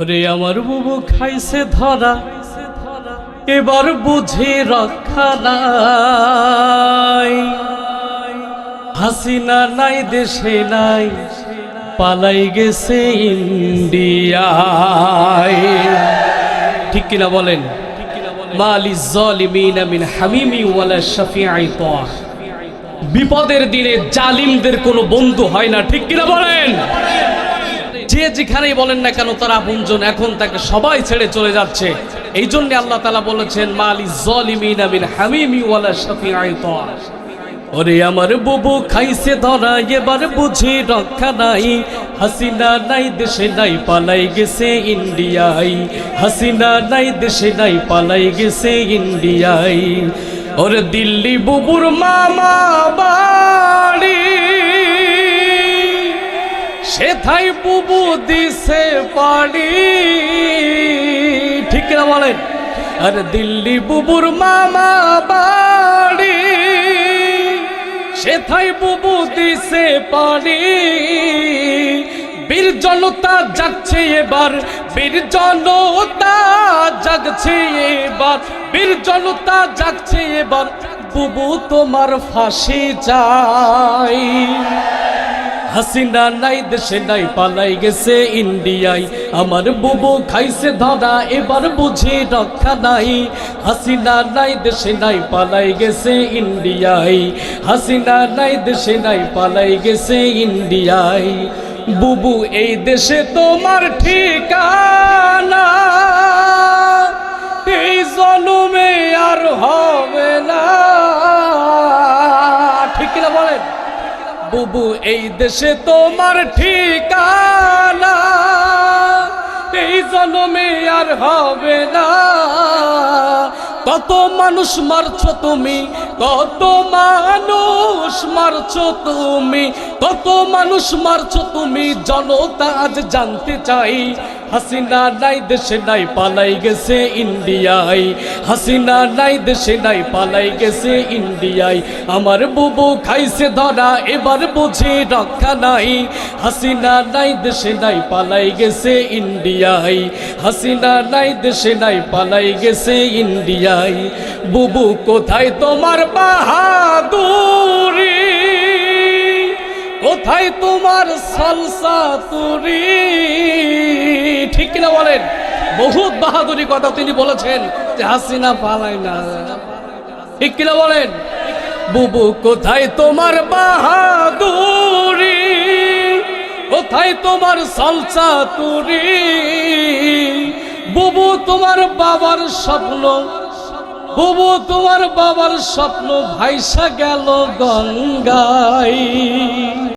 ওরে আমার বুবু খাইছে ধরা, এবার বুঝি রক্ষা নাই। হাসিনা নাই, দেশে নাই, পালাই গেছে ইন্ডিয়ায়। ঠিক কিনা বলেন? বিপদের দিনে জালিমদের কোনো বন্ধু হয় না, ঠিক কিনা বলেন? যে যেখানেই বলেন না কেন, তারা আপনজন এখন তাকে সবাই ছেড়ে চলে যাচ্ছে। এই জন্য আল্লাহ তালা বলেছেন, মালি জলিমিন আমিন হামিমি ওরে আমার বুবু খাইছে ধরা, এবার বুঝি রক্ষা নাই। হাসিনা নাই, দেশে নাই, পালাই গেছে ইন্ডিয়াই হাসিনা নাই, দেশে নাই, পালাই গেছে ইন্ডিয়াই ওরে দিল্লি বুবুর মামা বাড়ি সেথাই বুবু দিছে পাড়ি ঠিক না বলেন? আর দিল্লি বুবুর মামা বাড়ি। সেথাই বুবু দিছে পাড়ি বীর জনতা যাচ্ছে এবার, বীর জনতা জাগছে এবার, বীর জনতা জাগছে এবার, বুবু তোমার ফাঁসি চাই। হাসিনা নাই, দেশে নাই, পালাই গেছে ইন্ডিয়ায়। আমার বুবু খাইছে ধরা, এবার বুঝি রক্ষা নাই। হাসিনা নাই, দেশে নাই, পালাই গেছে ইন্ডিয়ায়। হাসিনা নাই, দেশে নাই, পালাই গেছে ইন্ডিয়ায়। বুবু, এই দেশে তোমার ঠিকানা। এই জন্মে আর হবে না। ঠিক কিনা বলেন? বুবু, এই দেশে তোমার ঠিকানা, এই জন্মে আর হবে না। কত মানুষ মারছ তুমি, কত মানুষ মারছ তুমি, কত মানুষ মারছ তুমি, জনতা আজ জানতে চাই। হাসিনা নাই, দেশে নাই, পালাই গেছে ইন্ডিয়ায়। হাসিনা নাই, দেশে নাই, পালাই গেছে ইন্ডিয়ায়। আমার বুবু খাইছে ধরা, এবার বুঝি রক্ষা নাই। হাসিনা নাই, দেশে নাই, পালাই গেছে ইন্ডিয়ায়। হাসিনা নাই, দেশে নাই, পালাই গেছে ইন্ডিয়ায়। বুবু কোথায় তোমার বাহাদুরি? কোথায় তোমার সালসা তুরি? ঠিক কিনা বলেন? বহুত বাহাদুরি কথা তিনি বলেছেন যে হাসিনা পালায় না। ঠিক কিনা বলেন? বুবু, কোথায় তোমার বাহাদুরি? কোথায় তোমার সালসা তুরি? বুবু, তোমার বাবার স্বপ্ন। বুবু, তোমার বাবার স্বপ্ন ভাইসা গেল গঙ্গায়।